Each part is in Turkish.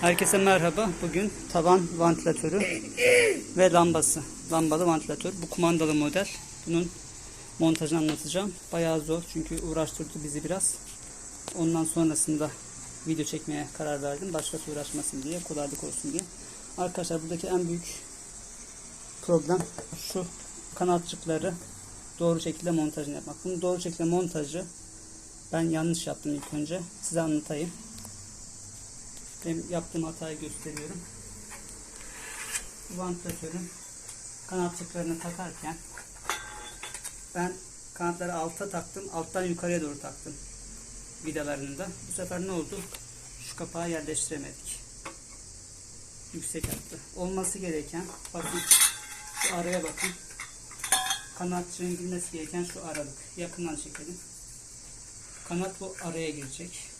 Herkese merhaba. Bugün tavan vantilatörü ve lambası. Lambalı vantilatör. Bu kumandalı model. Bunun montajını anlatacağım. Bayağı zor çünkü uğraştırdı bizi biraz. Ondan sonrasında video çekmeye karar verdim. Başkası uğraşmasın diye, kolaylık olsun diye. Arkadaşlar buradaki en büyük problem şu kanatçıkları doğru şekilde montajını yapmak. Bunu doğru şekilde montajı ben yanlış yaptım ilk önce. Size anlatayım. Benim yaptığım hatayı gösteriyorum. Vantilatörün kanatçıklarını takarken ben kanatları alta taktım. Alttan yukarıya doğru taktım. Vidalarını da. Bu sefer ne oldu? Şu kapağı yerleştiremedik. Yüksek yaptı. Olması gereken bakın şu araya bakın. Kanatçığın girmesi gereken şu aralık. Yakından çekelim. Kanat bu araya girecek.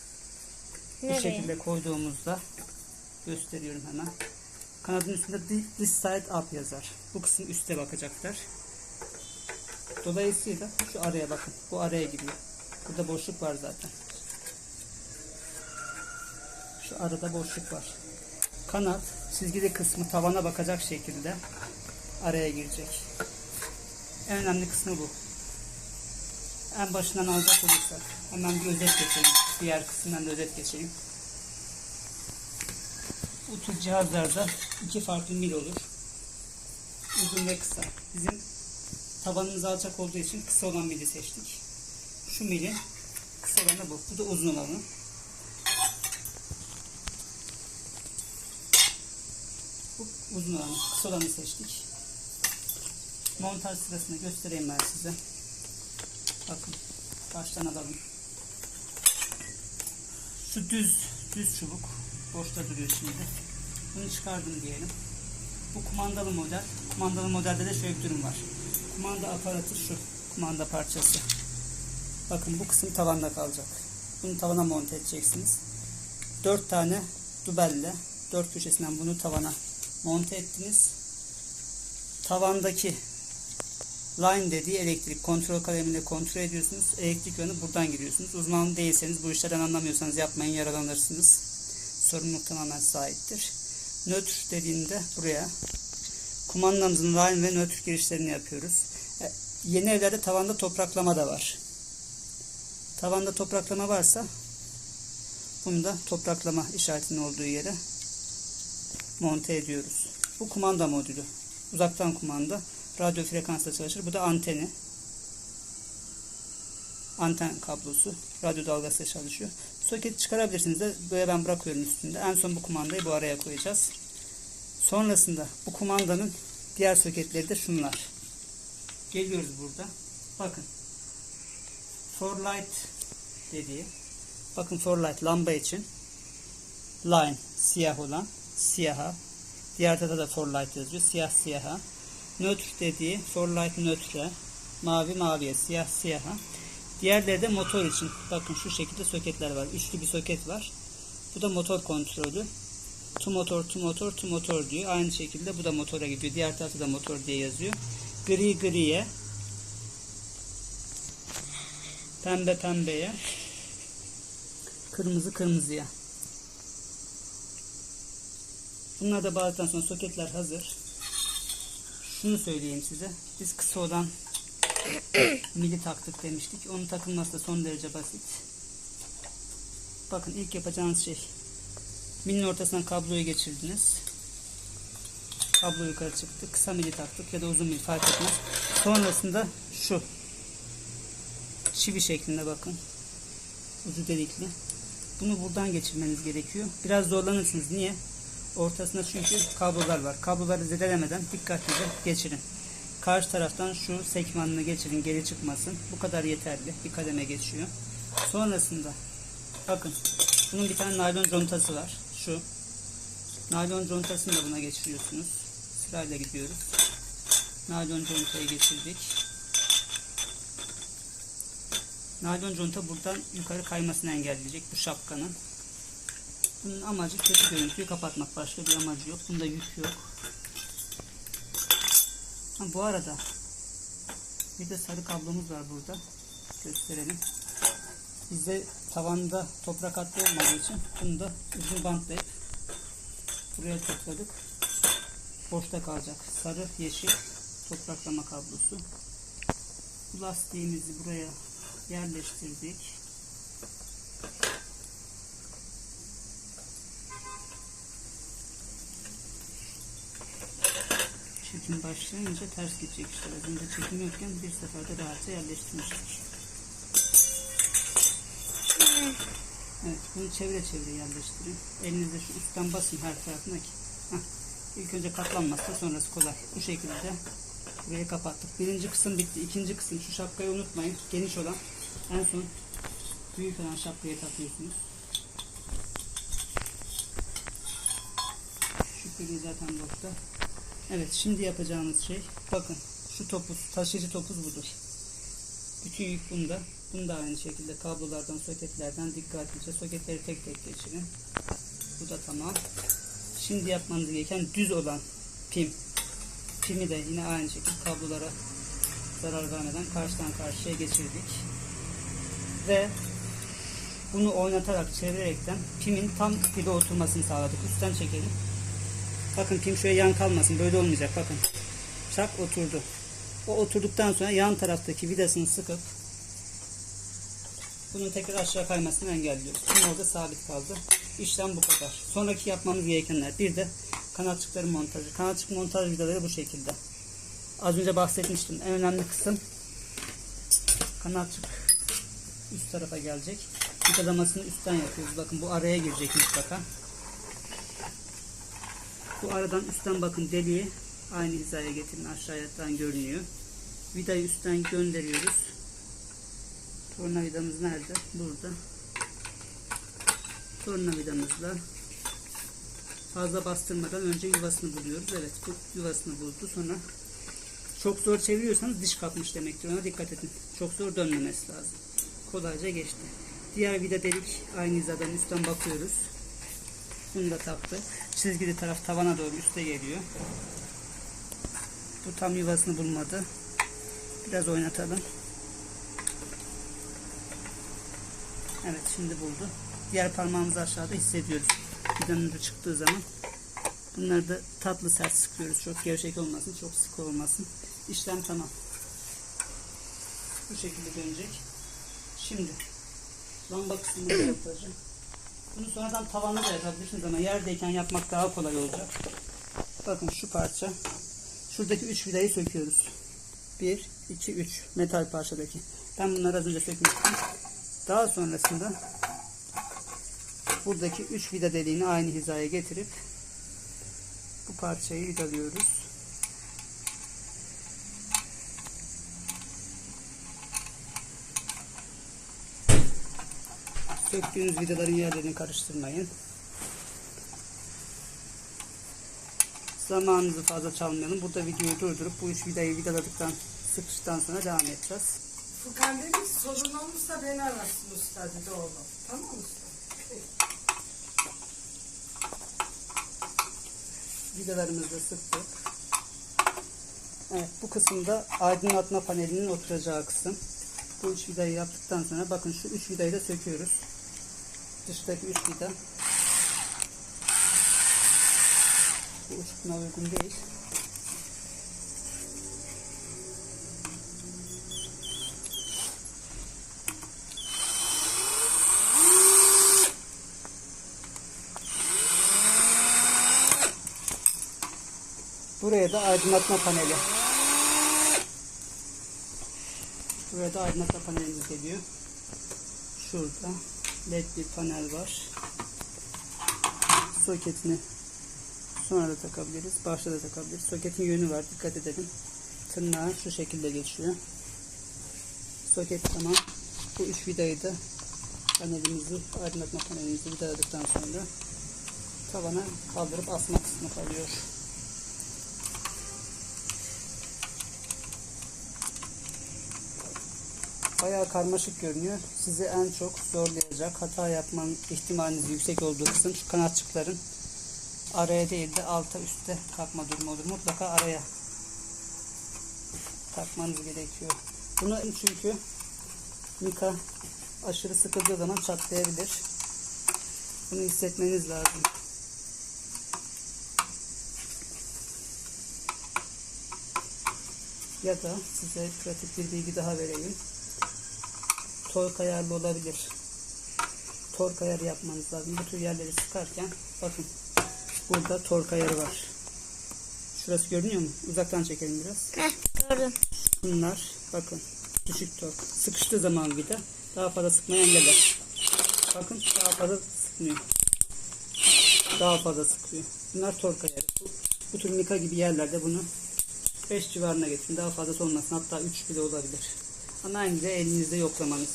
Bu Nereye? şekilde koyduğumuzda gösteriyorum hemen. Kanadın üstünde thi- this side up yazar. Bu kısım üste bakacaklar. Dolayısıyla şu araya bakın. Bu araya giriyor. Burada boşluk var zaten. Şu arada boşluk var. Kanat çizgili kısmı tavana bakacak şekilde araya girecek. En önemli kısmı bu. En başından alacak olursak hemen bir özet geçelim. Diğer kısımdan da özet geçeyim. Bu tür cihazlarda iki farklı mil olur. Uzun ve kısa. Bizim tabanımız alçak olduğu için kısa olan mili seçtik. Şu milin kısa olanı bu. Bu da uzun olanı. Bu uzun olanı. Kısa olanı seçtik. Montaj sırasını göstereyim ben size. Bakın baştan alalım. Şu düz düz çubuk boşta duruyor şimdi. Bunu çıkardım diyelim. Bu kumandalı model. Kumandalı modelde de şöyle bir durum var. Kumanda aparatı şu. Kumanda parçası. Bakın bu kısım tavanda kalacak. Bunu tavana monte edeceksiniz. 4 tane dubelle dört köşesinden bunu tavana monte ettiniz. Tavandaki Line dediği elektrik kontrol kaleminde kontrol ediyorsunuz. Elektrik yönü buradan giriyorsunuz. Uzman değilseniz bu işlerden anlamıyorsanız yapmayın yaralanırsınız. Sorumluluk tamamen sahiptir. Nötr dediğinde buraya kumandamızın line ve nötr girişlerini yapıyoruz. E, Yeni evlerde tavanda topraklama da var. Tavanda topraklama varsa bunu da topraklama işaretinin olduğu yere monte ediyoruz. Bu kumanda modülü. Uzaktan kumanda radyo frekansla çalışır. Bu da anteni. Anten kablosu. Radyo dalgası çalışıyor. Soket çıkarabilirsiniz de böyle ben bırakıyorum üstünde. En son bu kumandayı bu araya koyacağız. Sonrasında bu kumandanın diğer soketleri de şunlar. Geliyoruz burada. Bakın. For light dediği. Bakın for light lamba için. Line siyah olan siyaha. Diğer tarafta da for light yazıyor. Siyah siyaha. Nötr dediği for light nötre. Mavi maviye, siyah siyaha. Diğerleri de motor için. Bakın şu şekilde soketler var. Üçlü bir soket var. Bu da motor kontrolü. Tu motor, tu motor, tu motor diyor. Aynı şekilde bu da motora gidiyor. Diğer tarafta da motor diye yazıyor. Gri griye. Pembe pembeye. Kırmızı kırmızıya. Bunlar da bağladıktan sonra soketler hazır. Şunu söyleyeyim size. Biz kısa olan mili taktık demiştik. Onun takılması da son derece basit. Bakın ilk yapacağınız şey milin ortasından kabloyu geçirdiniz. Kablo yukarı çıktı. Kısa mili taktık ya da uzun mil fark etmez. Sonrasında şu çivi şeklinde bakın. Ucu delikli. Bunu buradan geçirmeniz gerekiyor. Biraz zorlanırsınız. Niye? Ortasında çünkü kablolar var. Kabloları zedelemeden dikkatlice geçirin. Karşı taraftan şu sekmanını geçirin geri çıkmasın. Bu kadar yeterli. Bir kademe geçiyor. Sonrasında bakın bunun bir tane naylon contası var. Şu. Naylon contasını da buna geçiriyorsunuz. Sırayla gidiyoruz. Naylon contayı geçirdik. Naylon conta buradan yukarı kaymasını engelleyecek bu şapkanın. Bunun amacı kötü görüntüyü kapatmak. Başka bir amacı yok. Bunda yük yok. Ha, bu arada bir de sarı kablomuz var burada. Gösterelim. Bizde tavanda toprak hattı olmadığı için bunu da uzun bantlayıp Buraya topladık. Boşta kalacak. Sarı, yeşil topraklama kablosu. Lastiğimizi buraya yerleştirdik. Çekim başlayınca ters gidecek işte. Az çekim yokken bir seferde rahatça yerleştirmiştik. Evet, bunu çevre çevre yerleştirin. Elinizle şu üstten basın her tarafına ki. Heh. İlk önce katlanmazsa sonrası kolay. Bu şekilde burayı kapattık. Birinci kısım bitti. İkinci kısım şu şapkayı unutmayın. Geniş olan en son büyük olan şapkayı takıyorsunuz. Şu zaten boşta. Evet şimdi yapacağımız şey bakın şu topuz taşıyıcı topuz budur. Bütün yük bunda. Bunu da aynı şekilde kablolardan soketlerden dikkatlice soketleri tek tek geçirin. Bu da tamam. Şimdi yapmanız gereken düz olan pim. Pimi de yine aynı şekilde kablolara zarar vermeden karşıdan karşıya geçirdik. Ve bunu oynatarak çevirerekten pimin tam pide oturmasını sağladık. Üstten çekelim. Bakın pim şöyle yan kalmasın. Böyle olmayacak. Bakın. Çak oturdu. O oturduktan sonra yan taraftaki vidasını sıkıp bunun tekrar aşağı kaymasını engelliyoruz. Pim orada sabit kaldı. İşlem bu kadar. Sonraki yapmamız gerekenler. Bir de kanatçıkları montajı. Kanatçık montaj vidaları bu şekilde. Az önce bahsetmiştim. En önemli kısım kanatçık üst tarafa gelecek. Vidalamasını üstten yapıyoruz. Bakın bu araya girecek mutlaka. Bu aradan üstten bakın deliği aynı hizaya getirin aşağıdan görünüyor. Vidayı üstten gönderiyoruz. Tornavidamız nerede? Burada. Tornavidamızla fazla bastırmadan önce yuvasını buluyoruz. Evet bu yuvasını buldu. Sonra çok zor çeviriyorsanız diş kapmış demektir. Ona dikkat edin. Çok zor dönmemesi lazım. Kolayca geçti. Diğer vida delik aynı hizadan üstten bakıyoruz. Bunu da taktı. Çizgili taraf tavana doğru üste geliyor. Bu tam yuvasını bulmadı. Biraz oynatalım. Evet şimdi buldu. Diğer parmağımızı aşağıda hissediyoruz. Vidanın da çıktığı zaman. Bunları da tatlı sert sıkıyoruz. Çok gevşek olmasın, çok sık olmasın. İşlem tamam. Bu şekilde dönecek. Şimdi lamba kısmını yapacağım. Bunu sonradan tavanla da yapabilirsiniz ama yerdeyken yapmak daha kolay olacak. Bakın şu parça. Şuradaki 3 vidayı söküyoruz. 1, 2, 3 metal parçadaki. Ben bunları az önce sökmüştüm. Daha sonrasında buradaki 3 vida deliğini aynı hizaya getirip bu parçayı vidalıyoruz. Söktüğünüz vidaların yerlerini karıştırmayın. Zamanınızı fazla çalmayalım. Burada videoyu durdurup bu üç vidayı vidaladıktan sıkıştıktan sonra devam edeceğiz. Furkan dedi ki sorun olursa beni arasın usta dedi oğlum. Tamam usta? Peki. Vidalarımızı da sıktık. Evet bu kısımda aydınlatma panelinin oturacağı kısım. Bu üç vidayı yaptıktan sonra bakın şu üç vidayı da söküyoruz. Dıştaki üç vida. Bu buna uygun değil. Buraya da aydınlatma paneli. Buraya da aydınlatma panelimiz geliyor. Şurada led bir panel var. Soketini sonra da takabiliriz. Başta da takabiliriz. Soketin yönü var. Dikkat edelim. Tırnağı şu şekilde geçiyor. Soket tamam. Bu üç vidayı da panelimizi, aydınlatma panelimizi vidaladıktan sonra tavana kaldırıp asma kısmı kalıyor. bayağı karmaşık görünüyor. Sizi en çok zorlayacak, hata yapman ihtimaliniz yüksek olduğu kısım şu kanatçıkların araya değil de alta üstte takma durumu olur. Mutlaka araya takmanız gerekiyor. Bunu çünkü mika aşırı sıkıldığı zaman çatlayabilir. Bunu hissetmeniz lazım. Ya da size pratik bir bilgi daha vereyim. Tork ayarlı olabilir. Tork ayarı yapmanız lazım. Bu tür yerleri sıkarken bakın burada tork ayarı var. Şurası görünüyor mu? Uzaktan çekelim biraz. Heh, gördüm. Bunlar bakın düşük tork. Sıkıştığı zaman vida daha fazla sıkmayı engeller. Bakın daha fazla sıkmıyor. Daha fazla sıkıyor. Bunlar tork ayarı. Bu, bu tür mika gibi yerlerde bunu 5 civarına getirin. Daha fazlası olmasın. Hatta 3 bile olabilir. Ama elinizde yoklamanız.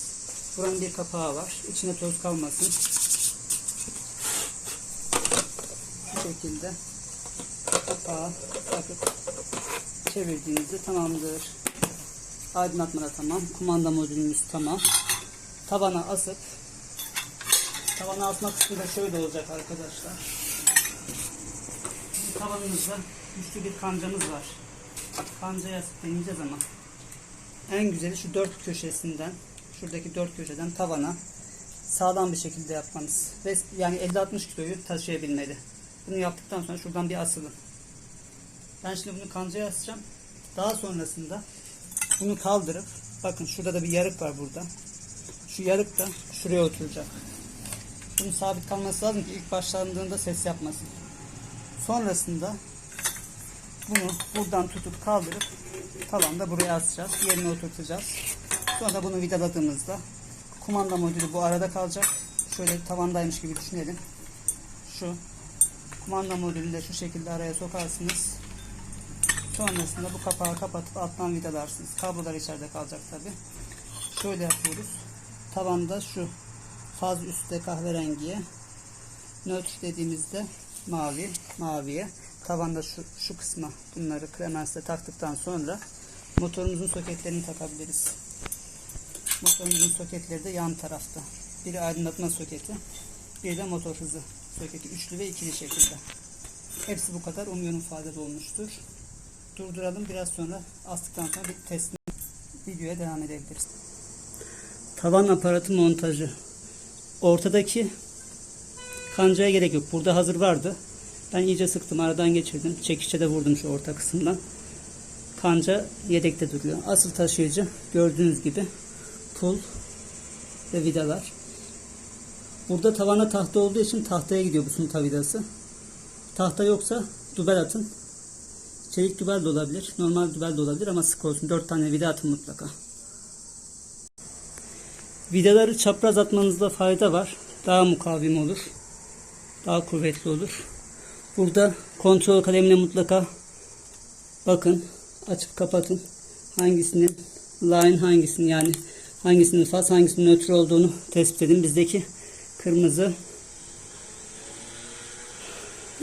Buranın bir kapağı var. İçine toz kalmasın. Bu şekilde kapağı takıp çevirdiğinizde tamamdır. Aydınlatma da tamam. Kumanda modülümüz tamam. Tavana asıp tavana asma kısmı da şöyle olacak arkadaşlar. Tavanımızda güçlü bir kancamız var. Kancaya asıp deneyeceğiz ama en güzeli şu dört köşesinden şuradaki dört köşeden tavana sağlam bir şekilde yapmanız. Ve yani 50-60 kiloyu taşıyabilmeli. Bunu yaptıktan sonra şuradan bir asılın. Ben şimdi bunu kancaya asacağım. Daha sonrasında bunu kaldırıp bakın şurada da bir yarık var burada. Şu yarık da şuraya oturacak. Bunun sabit kalması lazım ki ilk başlandığında ses yapmasın. Sonrasında bunu buradan tutup kaldırıp tavanda buraya asacağız. Yerine oturtacağız. Sonra bunu vidaladığımızda kumanda modülü bu arada kalacak. Şöyle tavandaymış gibi düşünelim. Şu kumanda modülünü de şu şekilde araya sokarsınız. Sonrasında bu kapağı kapatıp alttan vidalarsınız. Kablolar içeride kalacak tabi. Şöyle yapıyoruz. Tavanda şu faz üstte kahverengiye nötr dediğimizde mavi maviye tavanda şu, şu kısma bunları kremensle taktıktan sonra motorumuzun soketlerini takabiliriz. Motorumuzun soketleri de yan tarafta. Biri aydınlatma soketi, bir de motor hızı soketi. Üçlü ve ikili şekilde. Hepsi bu kadar. Umuyorum faydalı olmuştur. Durduralım. Biraz sonra astıktan sonra bir test videoya devam edebiliriz. Tavan aparatı montajı. Ortadaki kancaya gerek yok. Burada hazır vardı. Ben iyice sıktım. Aradan geçirdim. Çekiçe de vurdum şu orta kısımdan. Kanca yedekte duruyor. Asıl taşıyıcı gördüğünüz gibi pul ve vidalar. Burada tavana tahta olduğu için tahtaya gidiyor bu sunta vidası. Tahta yoksa dubel atın. Çelik dübel de olabilir. Normal dübel de olabilir ama sık olsun. 4 tane vida atın mutlaka. Vidaları çapraz atmanızda fayda var. Daha mukavim olur. Daha kuvvetli olur. Burada kontrol kalemine mutlaka bakın. Açıp kapatın. Hangisinin line hangisinin yani hangisinin faz hangisinin nötr olduğunu tespit edin. Bizdeki kırmızı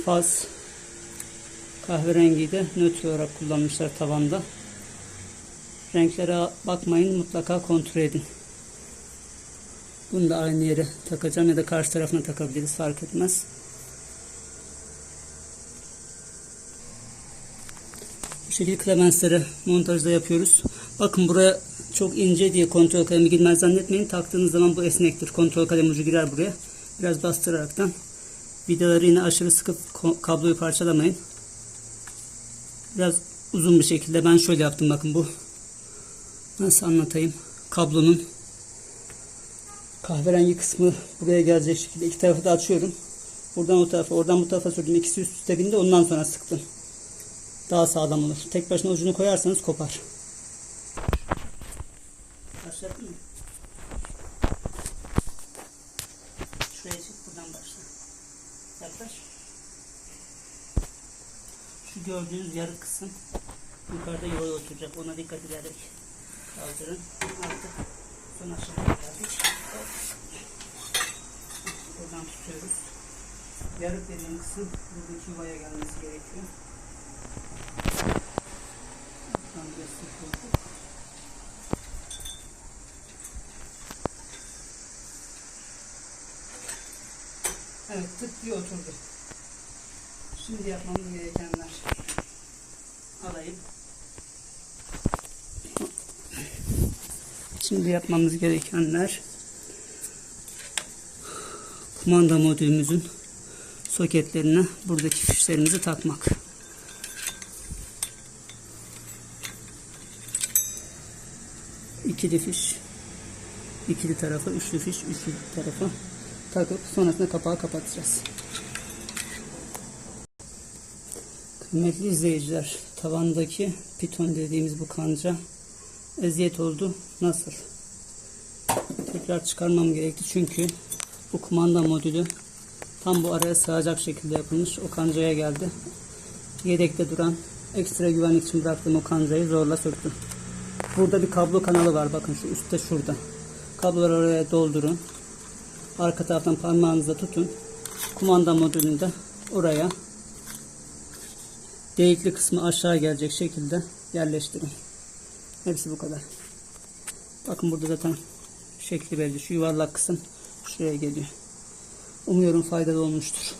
faz kahverengiyi de nötr olarak kullanmışlar tavanda. Renklere bakmayın mutlaka kontrol edin. Bunu da aynı yere takacağım ya da karşı tarafına takabiliriz fark etmez. Bu şekilde klemenslere montajda yapıyoruz. Bakın buraya çok ince diye kontrol kalemi girmez zannetmeyin. Taktığınız zaman bu esnektir. Kontrol kalem ucu girer buraya. Biraz bastıraraktan vidaları yine aşırı sıkıp kabloyu parçalamayın. Biraz uzun bir şekilde ben şöyle yaptım bakın bu. Nasıl anlatayım? Kablonun kahverengi kısmı buraya gelecek şekilde iki tarafı da açıyorum. Buradan o tarafa, oradan bu tarafa sürdüm. İkisi üst üste bindi. Ondan sonra sıktım. Daha sağlam olur. Tek başına ucunu koyarsanız kopar. Başlattın mı? Şuraya çık buradan başla. Yaklaş. Şu gördüğünüz yarı kısım yukarıda yola oturacak. Ona dikkat ederek kaldırın. Artık son aşamaya geldik. Buradan tutuyoruz. Yarık dediğim kısım buradaki yuvaya gelmesi gerekiyor. Evet tık diye oturdu. Şimdi yapmamız gerekenler. Alayım. Şimdi yapmamız gerekenler kumanda modülümüzün soketlerine buradaki fişlerimizi takmak. İkili fiş, ikili tarafı, üçlü fiş, üçlü tarafı takıp sonrasında kapağı kapatacağız. Kıymetli izleyiciler, tavandaki piton dediğimiz bu kanca eziyet oldu. Nasıl? Tekrar çıkarmam gerekti çünkü bu kumanda modülü tam bu araya sığacak şekilde yapılmış. O kancaya geldi. Yedekte duran ekstra güvenlik için bıraktığım o kancayı zorla söktüm. Burada bir kablo kanalı var bakın şu üstte şurada. Kabloları oraya doldurun. Arka taraftan parmağınızla tutun. Kumanda modülünü de oraya delikli kısmı aşağı gelecek şekilde yerleştirin. Hepsi bu kadar. Bakın burada zaten şekli belli. Şu yuvarlak kısım şuraya geliyor. Umuyorum faydalı olmuştur.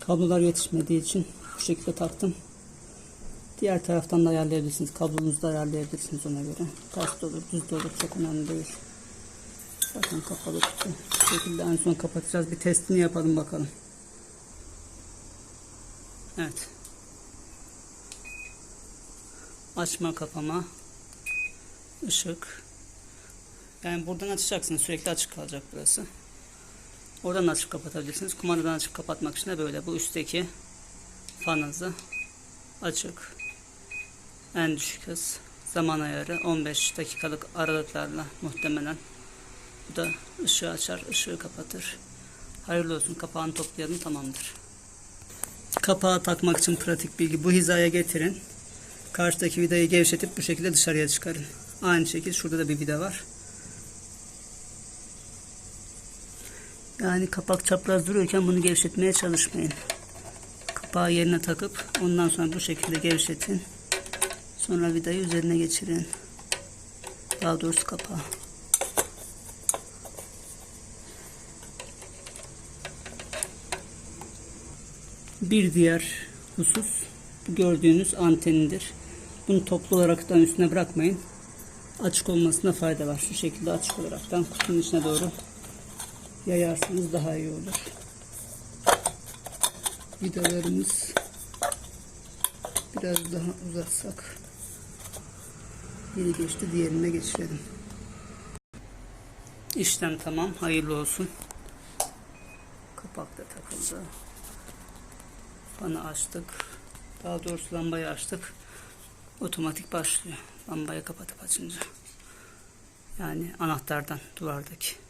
Kablolar yetişmediği için şekilde taktım. Diğer taraftan da ayarlayabilirsiniz. Kablonuzu da ayarlayabilirsiniz ona göre. Ters de olur, düz de olur. Çok önemli değil. Bakın kapalı kutu. Bu şekilde en son kapatacağız. Bir testini yapalım bakalım. Evet. Açma kapama. ışık. Yani buradan açacaksınız. Sürekli açık kalacak burası. Oradan açıp kapatabilirsiniz. Kumandadan açıp kapatmak için de böyle. Bu üstteki fan hızı açık. En düşük hız. Zaman ayarı 15 dakikalık aralıklarla muhtemelen. Bu da ışığı açar, ışığı kapatır. Hayırlı olsun. Kapağını toplayalım. Tamamdır. Kapağı takmak için pratik bilgi. Bu hizaya getirin. Karşıdaki vidayı gevşetip bu şekilde dışarıya çıkarın. Aynı şekilde şurada da bir vida var. Yani kapak çapraz duruyorken bunu gevşetmeye çalışmayın. Kapağı yerine takıp ondan sonra bu şekilde gevşetin. Sonra vidayı üzerine geçirin. Daha doğrusu kapağı. Bir diğer husus bu gördüğünüz antenidir. Bunu toplu olaraktan üstüne bırakmayın. Açık olmasına fayda var. Şu şekilde açık olaraktan kutunun içine doğru yayarsanız daha iyi olur. Vidalarımız biraz daha uzatsak biri geçti diğerine geçirelim. İşlem tamam. Hayırlı olsun. Kapak da takıldı. Fanı açtık. Daha doğrusu lambayı açtık. Otomatik başlıyor. Lambayı kapatıp açınca. Yani anahtardan duvardaki.